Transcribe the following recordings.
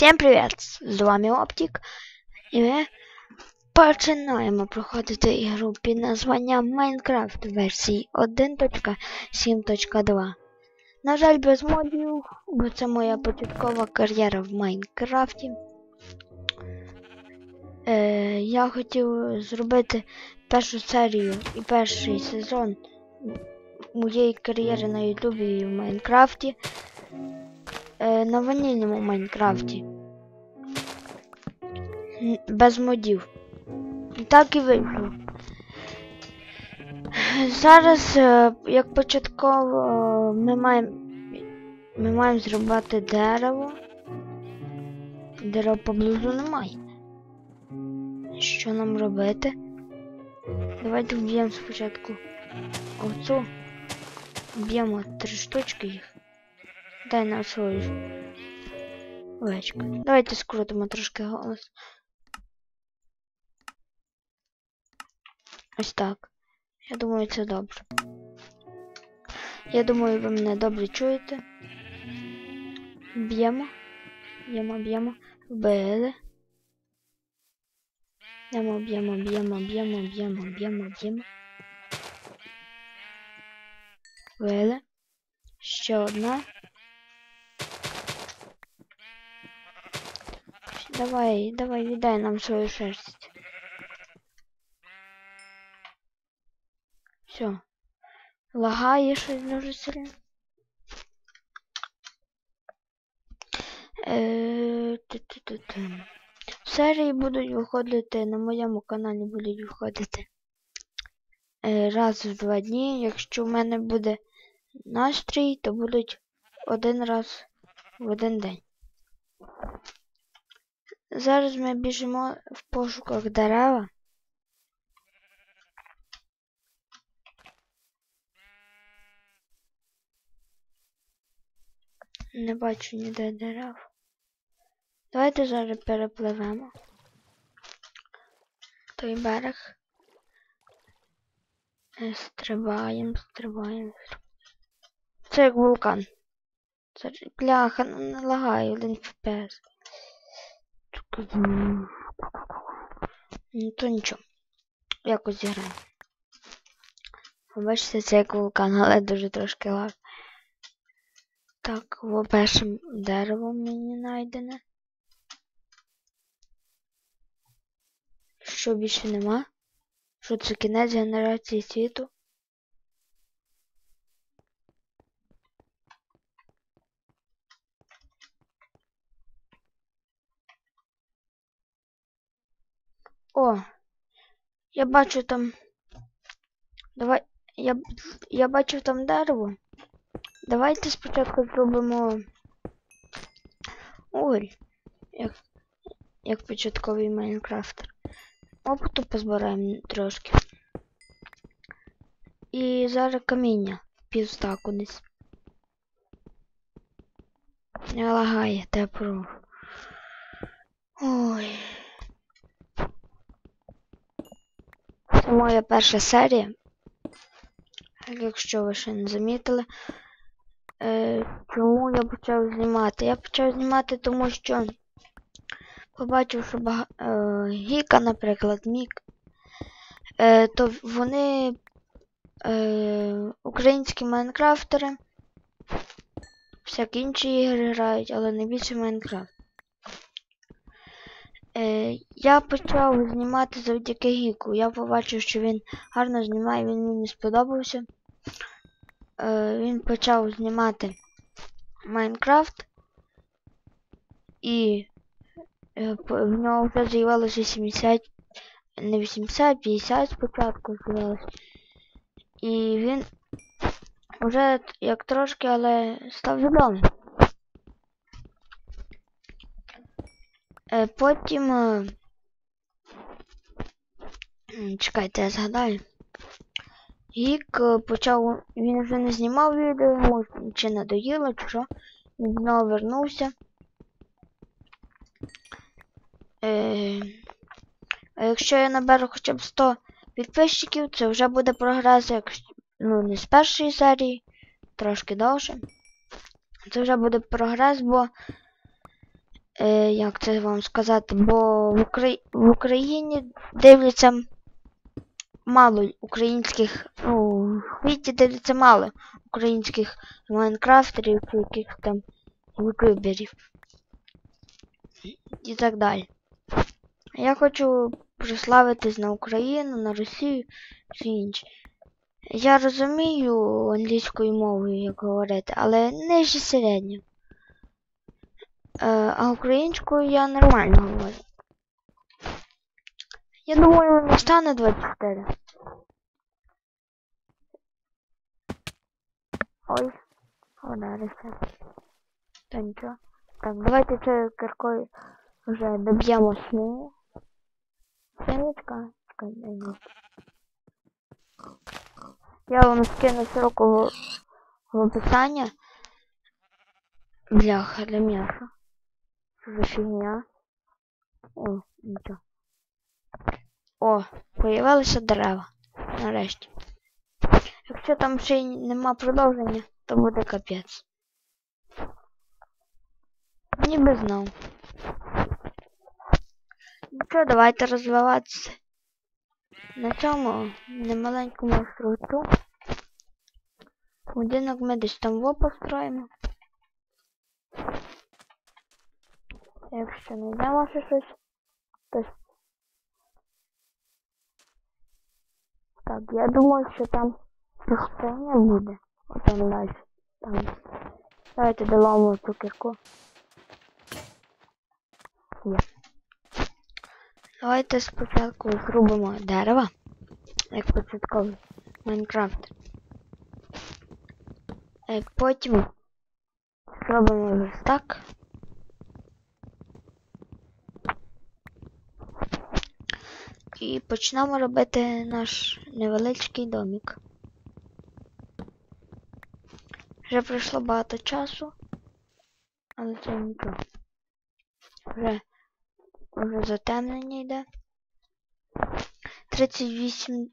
Всім привіт! З вами Оптік. І ми починаємо проходити ігру під названням Minecraft версії 1.7.2. На жаль, без модів, бо це моя початкова кар'єра в Майнкрафті. Е, я хотів зробити першу серію і перший сезон моєї кар'єри на Ютубі і в Майнкрафті на ванільному Майнкрафті. Без модів. Так і вийшло. Зараз, е, як початково, е, ми маємо ми маємо зробити дерево. Дерева поблизу немає. Що нам робити? Давайте вб'ємо спочатку оцю. Вб'ємо три штучки їх. Дай на свою овечку. Давайте скрутимо трошки голос. Ось так. Я думаю, це добре. Я думаю, ви мене добре чуєте. Б'ємо. Б'ємо, б'ємо. Вбили. Б'ємо, б'ємо, б'ємо, б'ємо, б'ємо, б'ємо, б'ємо. Вбили. Ще одна. Давай, давай, віддай нам свою шерсть. Все. Лагає щось дуже сильно. Е. Серії будуть виходити, на моєму каналі будуть виходити е, раз в два дні. Якщо в мене буде настрій, то будуть один раз в один день. Зараз ми біжимо в пошуках дерева. Не бачу ніде дерев. Давайте зараз перепливемо. Той берег. Е, Стрибаємо, стрибаємо. Це як вулкан. Це бляха, ну не лагає один FPS. Ну то нічого. Якось зіграємо. Бачите, це як вулкан, але дуже трошки лаг. Так, во першим дерево мені знайдене. Що більше нема? Що це кінець генерації світу? О, я бачу там. Давай. Я, я бачу там дерево. Давайте спочатку зробимо уголь. Як, як початковий Майнкрафтер. Опиту позбираємо трошки. І зараз каміння. Півстаку десь. Не лагає, тепро. Ой. Це моя перша серія. Якщо ви ще не замітили. Е, чому я почав знімати? Я почав знімати, тому що побачив, що бага... е, Гіка, наприклад, Мік, е, то вони е, українські майнкрафтери, всякі інші ігри грають, але найбільше Майнкрафт. Е, я почав знімати завдяки Гіку. Я побачив, що він гарно знімає, він мені сподобався. Е, він почав знімати Майнкрафт. І е, в нього вже з'явилося 70, не 80, 50 спочатку з'явилося. І він вже як трошки, але став відомим. Е, потім. е, Чекайте, я згадаю. Гік е, почав. Він вже не знімав відео, йому чи надоїло, чи що. Він знову вернувся. Е, а якщо я наберу хоча б 100 підписчиків, це вже буде прогрес, якщо, ну, не з першої серії, трошки довше. Це вже буде прогрес, бо е, як це вам сказати, бо в, Украї... в Україні дивляться мало українських, ну, в дивляться мало українських майнкрафтерів чи якихось там ютуберів і так далі. Я хочу прославитись на Україну, на Росію, все інше. Я розумію англійською мовою, як говорити, але нижче середньо. Е, а українською я нормально говорю. Я думаю, не стане 24. Ой, ударився. Та нічого. Так, давайте цією киркою вже доб'ємо свиню. Свинечка. Чекай, дай. Я вам скину ссылку в, описании. Бляха, для м'яса. Що за фігня? О, нічого. О, появилися дерева. Нарешті. Якщо там ще й нема продовження, то буде капець. Ніби знав. Ну що, давайте розвиватися. На цьому немаленькому островцю. Будинок ми десь там во построїмо. Якщо знайдемо ще щось, то... Так, я думаю, що там пустиня буде. Отам далі. Там. Давайте доломимо цю кірку. Є. Давайте спочатку зробимо дерево, як початковий Майнкрафт. Потім зробимо верстак. І почнемо робити наш невеличкий домик. Вже пройшло багато часу, але це нічого. Вже Уже затемнення йде. 38.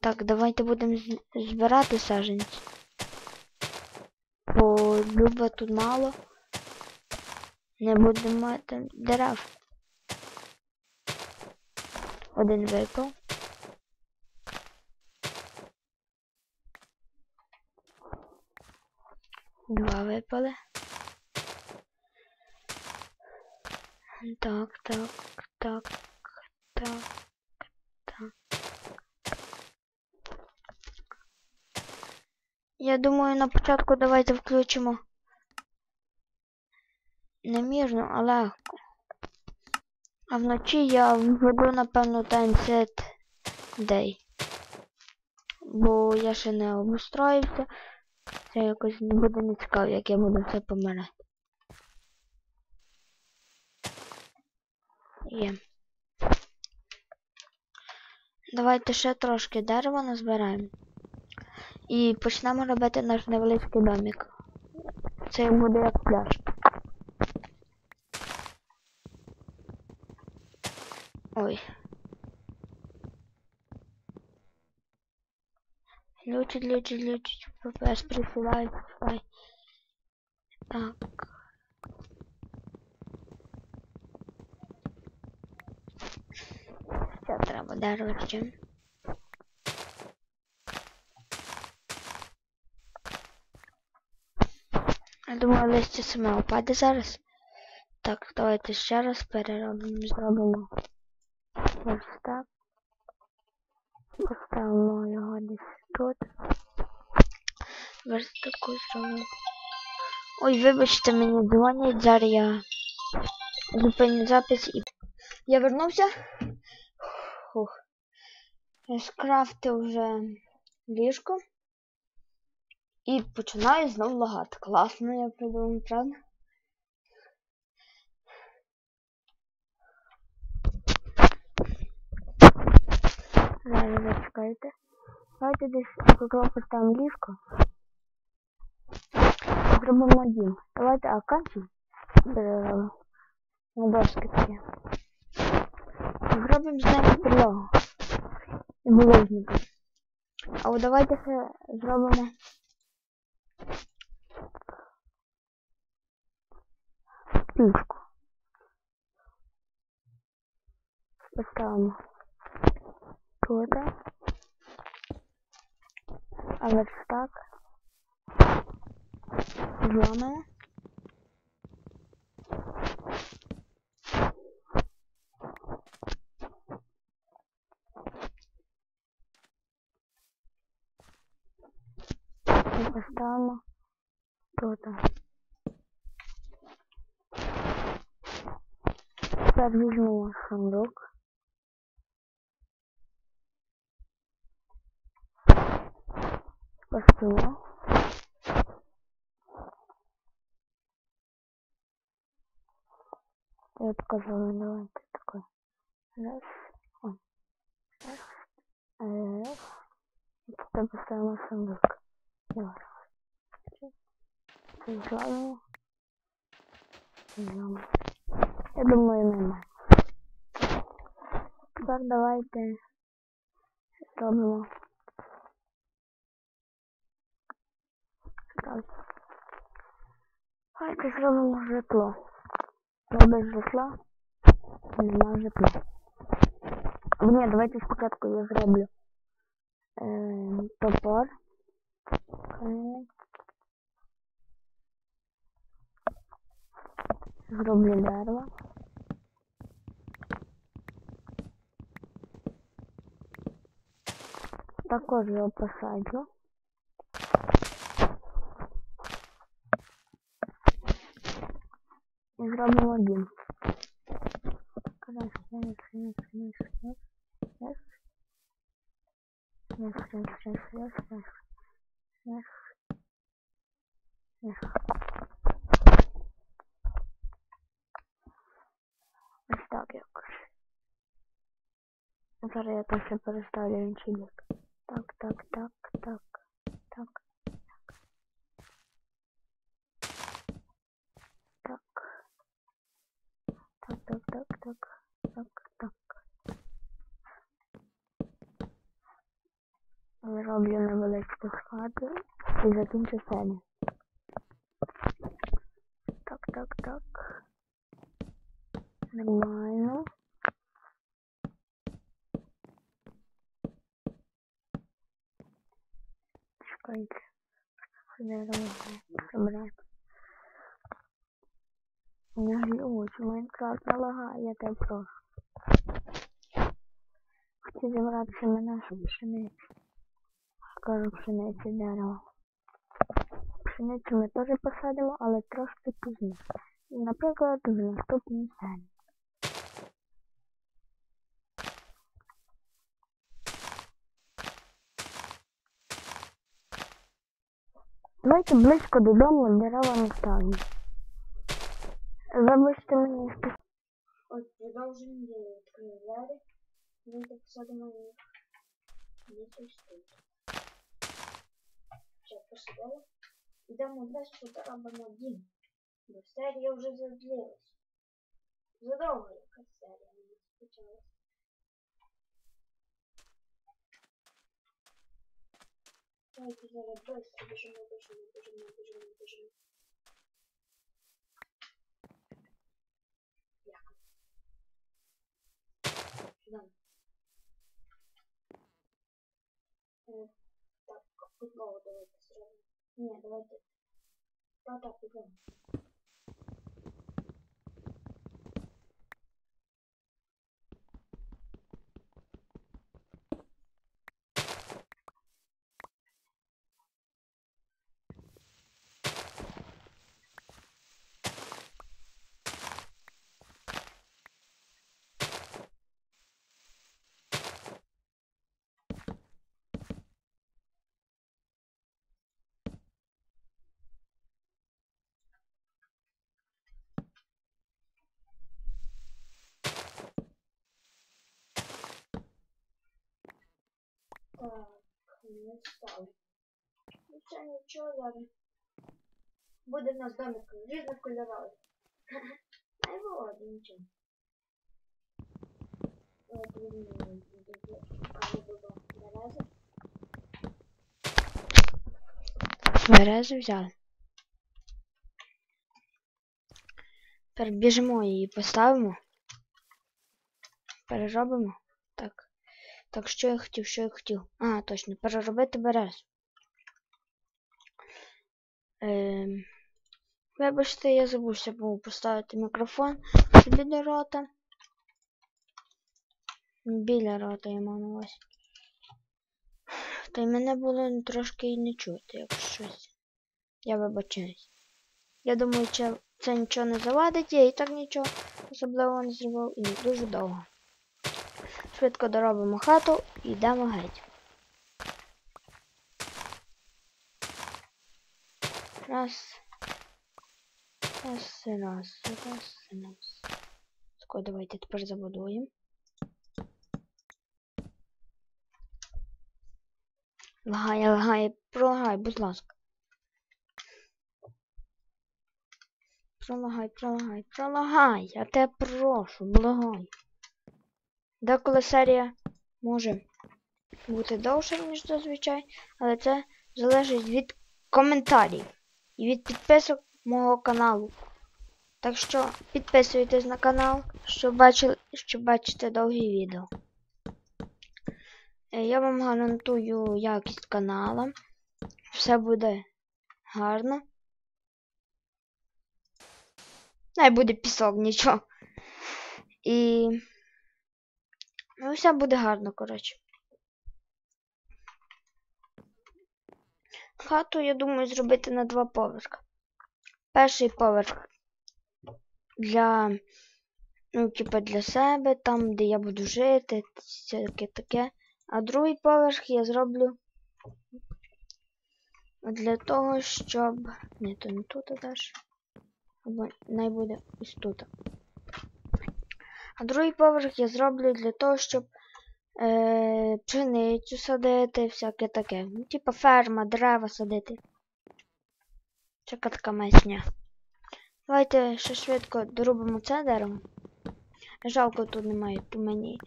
Так, давайте будемо збирати саженці. Бо люба тут мало. Не будемо мати дерев. Один випав. Два випали. Так, так, так, так, так. Я думаю, на початку давайте включимо не мірно, а легко. А вночі я введу, напевно, таймсет Day. Бо я ще не обустроївся. Це якось не буде не цікаво, як я буду все помирати. Є. Давайте ще трошки дерева назбираємо. І почнемо робити наш невеличкий домик. Це буде як пляж. Ой. Лючить, лючить, лючить. ППС присилає, пускай. Так. Ще треба ще. Я думаю, листя саме опаде зараз. Так, давайте ще раз переробимо, зробимо ось так. Поставимо його десь тут. Верстаку зробимо. Ой, вибачте, мені дзвонять, зараз я зупиню запис і... Я вернувся. Фух. Я скрафтив вже ліжко. І починаю знов лагати. Класно, я придумав, правда? Зараз зачекайте. Давайте десь аккрофер там ліжко. Зробимо один. Давайте акацію беремо на доски такі. Зробимо з неї підлогу. І молозника. А от давайте все зробимо. Пічку. Поставимо. Тут. А верстак зламаємо. І поставимо тут. Тепер візьмемо сундук. Поставимо. Я показала, давайте такой. Раз. О. Раз. Раз. І тепер поставимо сундук. Зламаємо. Зламаємо. Я думаю, нормально. Тепер давайте зробимо. Так. Давайте зробимо житло. Без житла нема житла. Ні, давайте спочатку я зроблю е, топор. Камінь. Зроблю дерево. Також його посаджу. І зробимо дім. Раз, раз, раз, раз, раз, раз. Раз, раз, раз, раз, раз. Раз. Раз. Ось так якось. Зараз я ще переставлю. Так, так, так, так, так, так. Так, так, так, так. Роблю невеличку схату і закінчу серію. Так, так, так. Нормально. Чекайте. Дерево собрать. У Майнкрафт налагає, я тебе прошу. Хочу зібратися на нашу пшеницю. Кажу пшениці дерево. Пшеницю ми теж посадимо, але трошки пізніше. Наприклад, в наступній серії. Давайте близько додому дерева не ставимо. Вибачте мені спи- От продовження дії відкрив двері. Він так посадимо їх. Десь тут. Все, посадили. Йдемо далі, що робимо дім. Бо серія вже задлилась. Задовго якась серія у нас почалась. Давайте зараз быстро біжимо, біжимо, біжимо, біжимо, біжимо. Сюда. Е, Так, підлогу давайте сразу. Не, давайте. Да, так, підлогу. Так, не стали. Ну це нічого зараз. Буде в нас домик різнокольоровий. Не було нічого. От він берези. Березу взяли. Тепер біжимо її поставимо. Переробимо. Так. Так, що я хотів, що я хотів. А, точно, переробити берез. Ем... Вибачте, я забувся був поставити мікрофон собі до рота. Біля рота я мав на. Та й мене було трошки і не чути, як щось. Я вибачаюсь. Я думаю, це, нічого не завадить, я і так нічого особливого не зробив і не дуже довго. Швидко доробимо хату і йдемо геть. Раз. Раз, раз, раз, раз. Тако, давайте тепер забудуємо. Лагає, лагає, пролагай, будь ласка. Пролагай, пролагай, пролагай, я тебе прошу, благаю. Деколи серія може бути довша, ніж зазвичай, але це залежить від коментарів і від підписок мого каналу. Так що підписуйтесь на канал, щоб бачили, щоб бачити довгі відео. Е, Я вам гарантую якість канала. Все буде гарно. Най буде пісок, нічого. І. Ну, все буде гарно, коротше. Хату, я думаю, зробити на два поверха. Перший поверх для, ну, типа для себе, там, де я буду жити, всяке таке. А другий поверх я зроблю для того, щоб... Ні, то не тут теж. Або най буде ось тут. А другий поверх я зроблю для того, щоб е, пшеницю садити, всяке таке. Ну, типа ферма, дерева садити. Чека така месня. Давайте ще швидко доробимо це дерево. Жалко, тут немає по мені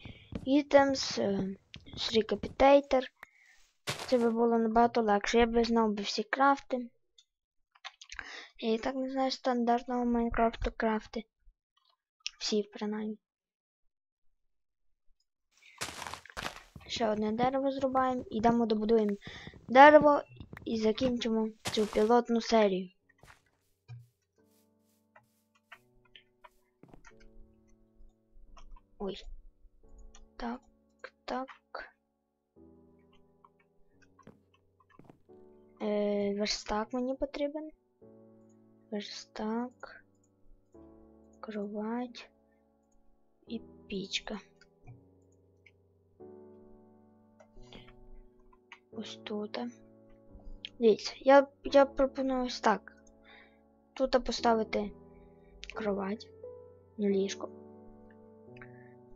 е, Recapitator. Це би було набагато легше. Я би знав би всі крафти. І так не знаю стандартного Майнкрафту крафти. Всі, принаймні. Ще одне дерево зрубаємо. Ідемо добудуємо дерево і закінчимо цю пілотну серію. Ой. Так, так. Е, верстак мені потрібен. Верстак. Кровать. І пічка. Ось тут. Дивіться, я, я пропоную ось так. Тут поставити кровать, ліжко.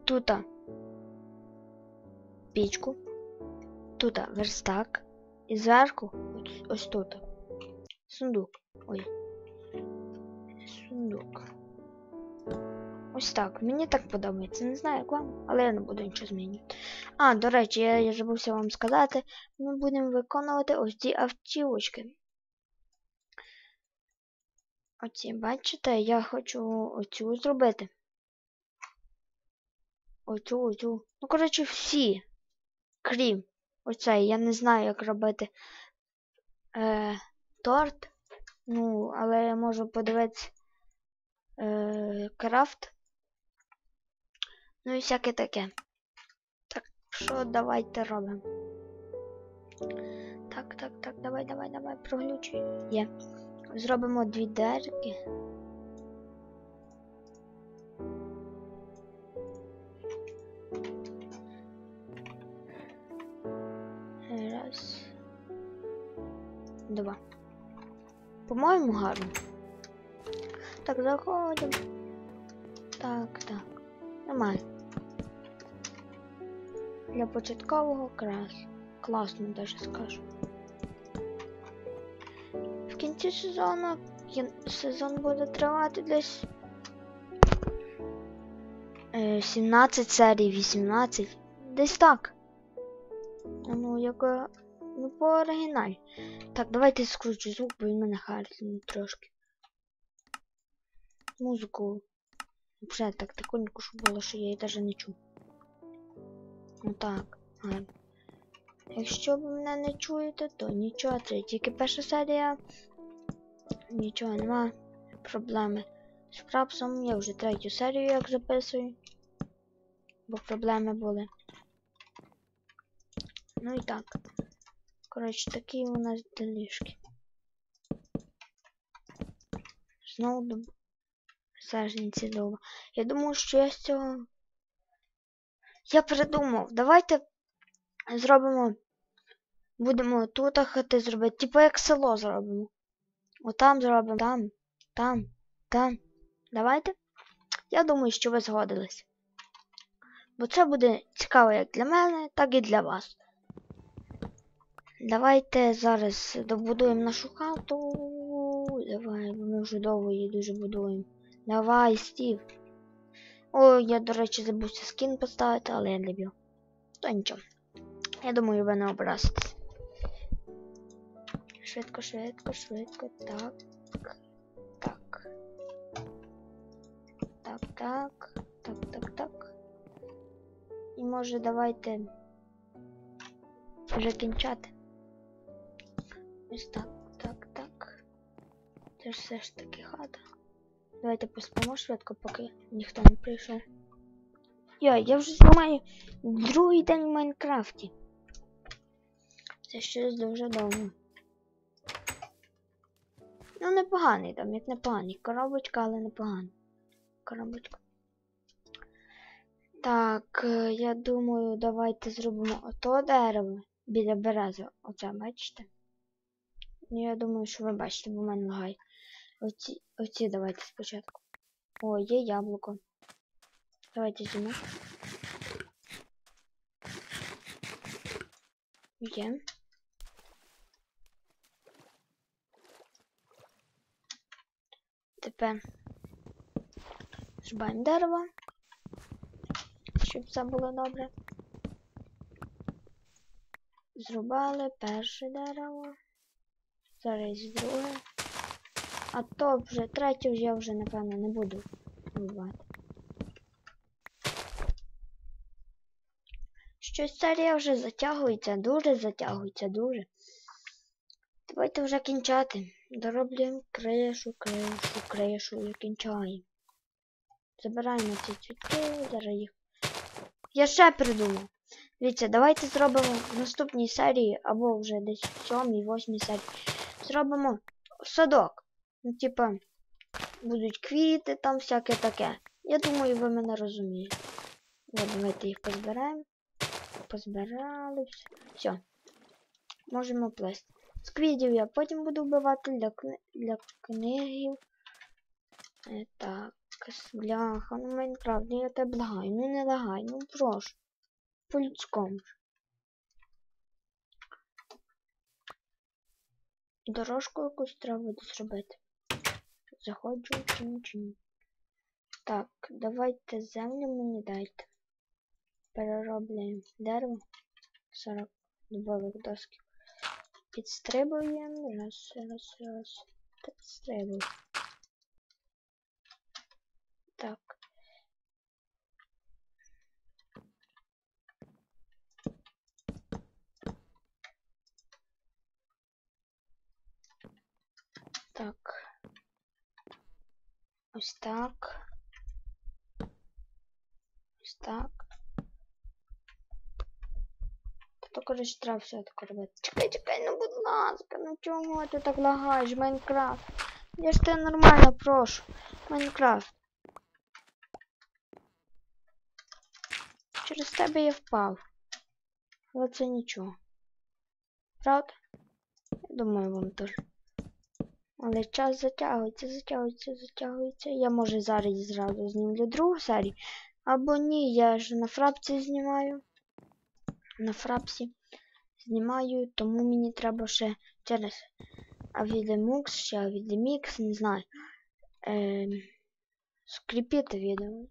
Тут пічку. Тут верстак. І зверху ось, ось тут. Сундук. Ой. Сундук. Ось так. Мені так подобається. Не знаю як вам, але я не буду нічого змінювати. А, до речі, я, я забувся вам сказати. Ми будемо виконувати ось ці автівочки. Оці, бачите, я хочу оцю зробити. Оцю, оцю. Ну, коротше, всі. Крім оцей. Я не знаю, як робити е, торт. Ну, але я можу подивитися е, крафт. Ну і всяке таке. Так, що давайте робимо? Так, так, так, давай, давай, давай, проглючуй. Є. Зробимо дві дерки. Раз. Два. По-моєму, гарно. Так, заходимо. Так, так. Нормально. Для початкового крас. Класно даже скажу. В кінці сезону сезон буде тривати десь е, 17 серій, 18. Десь так. Ну, як е, ну по оригіналі. Так, давайте скручу звук, бо він мене харить трошки. Музику. Вже так тихонько, щоб було, що я її навіть не чув. Отак. Гарно. Якщо ви мене не чуєте, то нічого, це тільки перша серія. Нічого нема. Проблеми з фрапсом. Я вже третю серію як записую. Бо проблеми були. Ну і так. Коротше, такі у нас делішки. Знову до саженці довго. Я думаю, що я з цього. Я придумав. Давайте зробимо. Будемо тут хати зробити. Типу як село зробимо. Отам зробимо. Там, там, там. Давайте. Я думаю, що ви згодились. Бо це буде цікаво як для мене, так і для вас. Давайте зараз добудуємо нашу хату. Давай, ми вже довго її дуже будуємо. Давай, Стів. О, я, до речі, забувся скін поставити, але я любив. То нічого. Я думаю, ви не образитесь. Швидко, швидко, швидко. Так. Так. Так, так. Так, так, так. І може давайте вже кінчати. Ось так, так, так. Це ж все ж таки хата. Давайте поспимо швидко, поки ніхто не прийшов. Я, я вже знімаю другий день в Майнкрафті. Це щось дуже довго. Ну, непоганий як непоганий. Коробочка, але непогана. Коробочка. Так, е, я думаю, давайте зробимо ото дерево біля берези. Оце, бачите? Ну, я думаю, що ви бачите, бо в мене лагає. Оці, оці давайте спочатку. О, є яблуко. Давайте зіму. Є. Тепер зрубаємо дерево, щоб все було добре. Зрубали перше дерево. Зараз друге. А то вже третє вже я вже, напевно, не буду рубати. Щось серія вже затягується, дуже затягується, дуже. Давайте вже кінчати. Дороблюємо кришу, кришу, кришу і кінчаємо. Забираємо ці цвітки, зараз їх. Я ще придумав. Дивіться, давайте зробимо в наступній серії, або вже десь в сьомій, восьмій серії. Зробимо садок. Ну, типа, будуть квіти, там всяке таке. Я думаю, ви мене розумієте. От, давайте їх позбираємо. Позбирали все. Все. Можемо плести. З квітів я потім буду вбивати для, кни... для книгів. Е, так, бляха, ну Майнкрафт, ну я тебе благаю, ну не лагай, ну прошу. По-людському. Дорожку якусь треба буде зробити. Заходжу чи. Так, давайте землю мені дайте. Переробляємо дерево. 40 дубових досків. Підстрибуємо. Раз, раз, раз. Підстрибуємо. Так. Так. Ось так. Ось так. То коротше треба все таке робити. Чекай, чекай, ну будь ласка, ну чому ти так лагаєш, Майнкрафт? Я ж тебе нормально прошу. Майнкрафт. Через тебе я впав. Але це нічого. Правда? Я думаю, вам теж. Але час затягується, затягується, затягується. Я може зараз зразу знімлю другу серію. Або ні, я ж на фрапці знімаю. На фрапсі знімаю, тому мені треба ще через Авідемукс, ще Авідемікс, не знаю. Е, скріпити відео.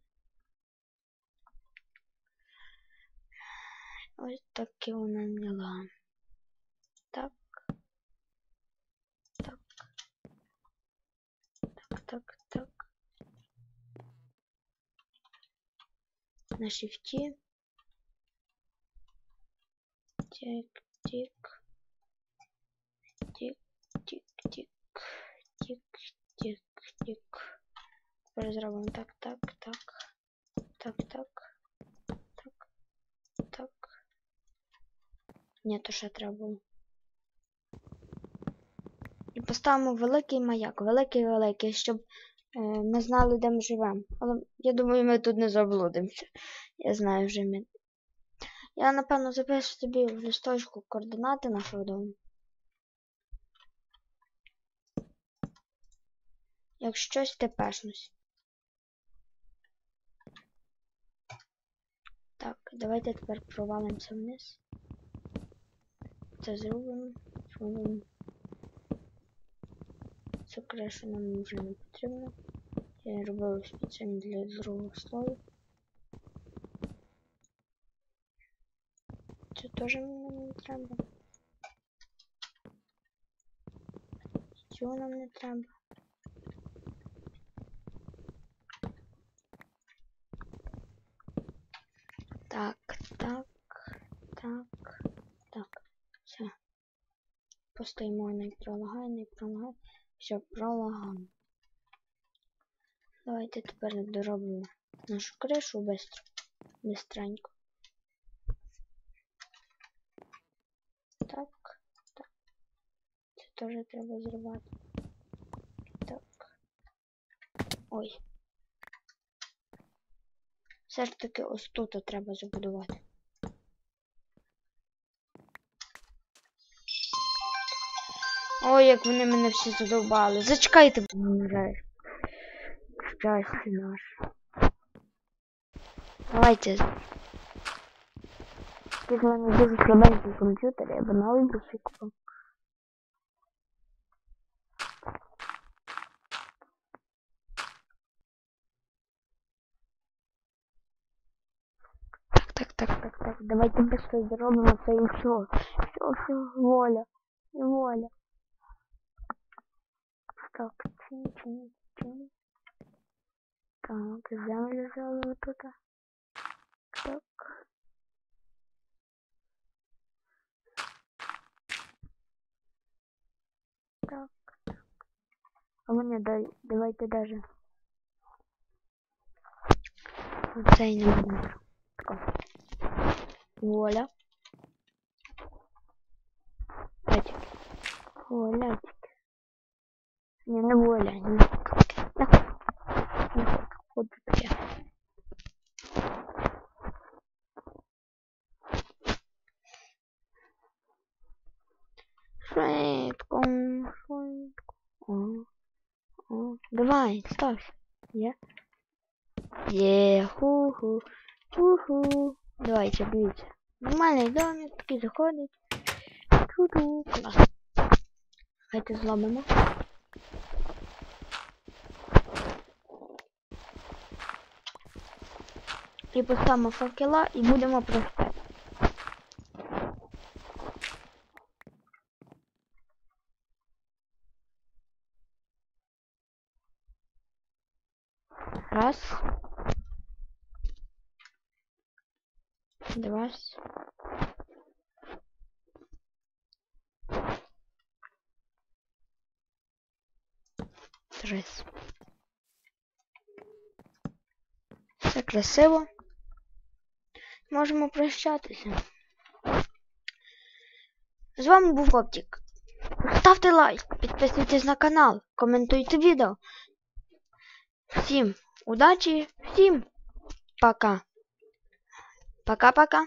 Ось таке вона мила. Так. Так. Так, так, так. На шифті. Тик, тик. Тик, тик, тик. Тик, тик, тик. Тепер зробимо так, так, так. Так, так. Так. Так. Ні, то ще треба. І поставимо великий маяк, великий великий, щоб ми знали, де ми живемо. Але я думаю, ми тут не заблудимося. Я знаю вже ми. Я напевно запишу собі в листочку координати нашого дому. Як щось тепешнусь. Так, давайте тепер провалимося вниз. Це зробимо. Зробимо. Цю кришу нам вже не потрібно. Я робив спеціально для другого слою. Це теж мені не треба. Цього нам не треба. Так, так, так, так. Все. Постоїмо, не пролагай, не пролагай. Все, пролагаємо. Давайте тепер доробимо нашу кришу быстро. Быстренько. Так, так. Це теж треба зробити. Так. Ой. Все ж таки ось тут треба забудувати. Ой, як вони мене всі задовбали. Зачекайте, бо вмираєш. Щастя наше. Давайте. Тут в мене дуже слабенький комп'ютер, я би новий би купив. Так, так, так, так, так. Давайте быстро зробимо це і все. Все, все, воля. Воля. Так, чин, чин, чин. Так, землю зробимо тут. Так. Так, так. А мені дай, давайте даже. Оцей не можна. Тако. Воля. Дайте. Воля. Не, не воля, не хочу. Хочу. Не хочу. Хочу таке. Швидко. О. Давай, ставь. Є. Є, ху-ху, ху-ху. Давайте, дивіться. Нормальний домик, такий заходить. Чу-чу, клас. Давайте І поставимо факела і будемо проспати. Раз. Два. Три. Все красиво. Можемо прощатися. З вами був Оптік. Ставте лайк, підписуйтесь на канал, коментуйте відео. Всім удачі, всім пока. Пока-пока.